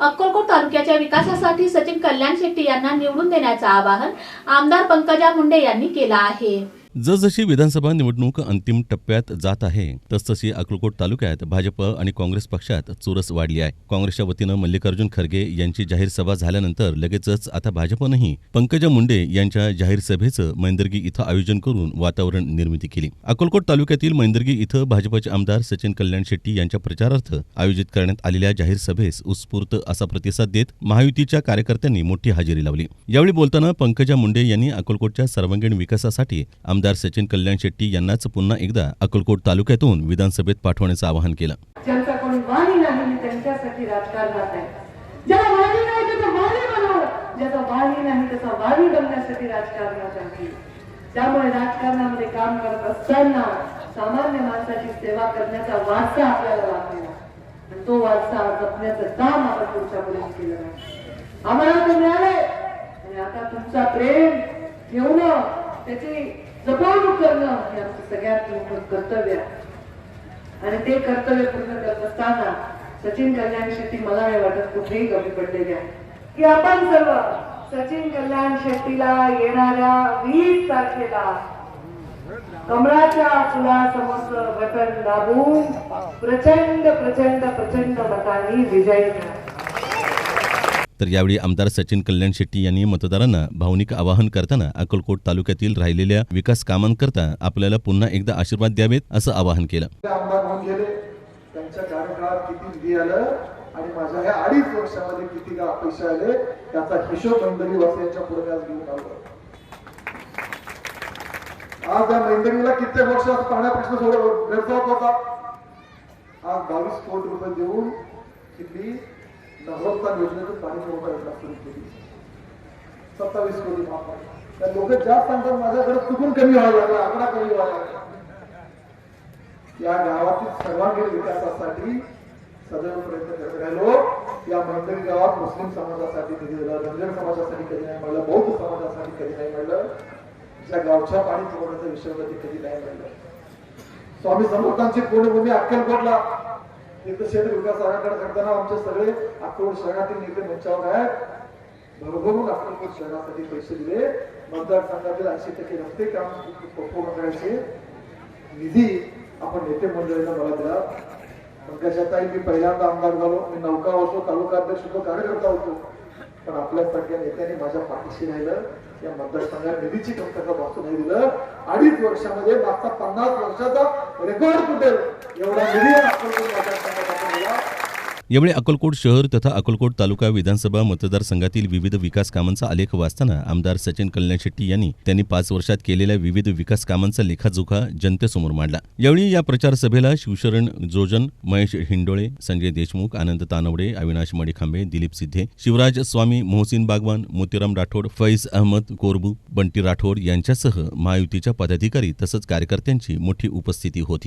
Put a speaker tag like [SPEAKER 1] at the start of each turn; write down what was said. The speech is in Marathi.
[SPEAKER 1] अक्कलकोट तालुक्याच्या विकासासाठी सचिन कल्याण शेट्टी यांना निवडून देण्याचं आवाहन आमदार पंकजा मुंडे यांनी केलं आहे.
[SPEAKER 2] जसजशी विधानसभा निवडणूक अंतिम टप्प्यात जात आहे तसतशी अक्कलकोट तालुक्यात भाजप आणि काँग्रेस पक्षात चुरस वाढली आहे. काँग्रेसच्या वतीनं मल्लिकार्जुन खरगे यांची जाहीर सभा झाल्यानंतर लगेचच आता भाजपनंही पंकजा मुंडे यांच्या जाहीर सभेचं मैंदर्गी इथं आयोजन करून वातावरण निर्मिती केली. अक्कलकोट तालुक्यातील मैंदर्गी इथं भाजपचे आमदार सचिन कल्याण शेट्टी यांच्या प्रचारार्थ आयोजित करण्यात आलेल्या जाहीर सभेस उत्स्फूर्त असा प्रतिसाद देत महायुतीच्या कार्यकर्त्यांनी मोठी हजेरी लावली. यावेळी बोलताना पंकजा मुंडे यांनी अक्कलकोटच्या सर्वांगीण विकासासाठी आमदार सचिन कल्याण शेट्टी यांनाच पुन्हा एकदा अक्कलकोट तालुक्यातून विधानसभेत पाठवण्याचं आवाहन केलं.
[SPEAKER 3] ज्यांचा कोणी वाणी नाही त्यांच्यासाठी वाणी ज्याचा नाही त्याचा त्यामुळे राजकारणामध्ये काम करत असताना सामान्य माणसाची सेवा करण्याचा वारसा आपल्याला लाभलेला आणि तो वारसा जपण्याचं काम आपण तुमच्या पिढीने केलं नाही. आम्हाला ते मिळाले आणि आता तुमचा प्रेम ठेवणं त्याची जपवणूक करणं हे आमचं सगळ्यात मोठं कर्तव्य आहे. आणि ते कर्तव्य पूर्ण करत असताना सचिन कल्याण शेट्टी मला नाही वाटत कुठेही कमी पडलेले आहे की आपण सर्व सचिन कल्याण शेट्टीला येणाऱ्या वीस तारखेला कमळाच्या फुलासमोर बटन दाबून प्रचंड प्रचंड प्रचंड मतांनी विजयी करा.
[SPEAKER 2] तर यावेळी आमदार सचिन कल्याण शेट्टी यांनी मतदारांना भावनिक आवाहन करताना अक्कलकोट तालुक्यातील राहिलेल्या विकास कामांकरता आपल्याला पुन्हा एकदा आशीर्वाद द्यावेत असं आवाहन केलं.
[SPEAKER 4] आणि माझ्या ह्या अडीच वर्षामध्ये किती का पैसे आले त्याचा हिशोब मंडळी वासियांच्या पुढे आज घेऊन आलो आज या मंडळीला कित्येक वर्षात पाण्याप्रश्न थोडं भेडसावत होता आज बावीस कोटी रुपये देऊन किती नगरोत्थान योजनेतून पाणी पुरवठा योजना सुरू केली सत्तावीस कोटी माफ त्या लोक जास्त सांगतात माझ्याकडे चुकून कमी व्हायला लागला आकडा कमी व्हायला लागला. या गावातील सर्वांगीण विकासासाठी सदैव प्रयत्न करत राहिलो. या मंदिर गावात मुस्लिम समाजासाठी कधी दिलं धनगर समाजासाठी कधी नाही मिळलं बौद्ध समाजासाठी कधी नाही मिळलं ज्या गावच्या पाणी पुरवठ्याच्या विषय कधी नाही मिळलं. स्वामी समर्थांची पूर्णभूमी अक्कलकोटला इथं क्षेत्र विकास आराखडा करताना आमचे सगळे अक्कलकोट शहरातील नेते मंचावर आहेत. भरभरून अक्कलकोट शहरासाठी पैसे दिले. मतदारसंघातील ऐंशी टक्के रस्ते काम पूर्ण करायचे. निधी आपण नेते मंडळींना मला दिला. पंकजाताई मी पहिल्यांदा आमदार झालो. मी नौका होतो तालुका अध्यक्ष होतो कार्यकर्ता होतो. पण आपल्या सगळ्या नेत्यांनी माझ्या पाठीशी राहिलं या मतदारसंघात निधीची कमतरता भासू नाही दिलं. अडीच वर्षामध्ये मागचा पन्नास वर्षाचा रेकॉर्ड तुटेल. एवढा निधी आपण मतदारसंघात आपण दिला.
[SPEAKER 2] यावेळी अक्कलकोट शहर तथा अक्कलकोट तालुका विधानसभा मतदारसंघातील विविध विकास कामांचा आलेख वाचताना आमदार सचिन कल्याण शेट्टी यांनी त्यांनी पाच वर्षात केलेल्या विविध विकास कामांचा लेखाजोखा जनतेसमोर मांडला. यावेळी या प्रचार सभेला शिवशरण जोजन महेश हिंडोळे संजय देशमुख आनंद तानवडे अविनाश मडिखांबे दिलीप सिद्धे शिवराज स्वामी मोहसिन बागवान मोतीराम राठोड फैज अहमद कोरबू बंटी राठोड यांच्यासह महायुतीच्या पदाधिकारी तसंच कार्यकर्त्यांची मोठी उपस्थिती होती.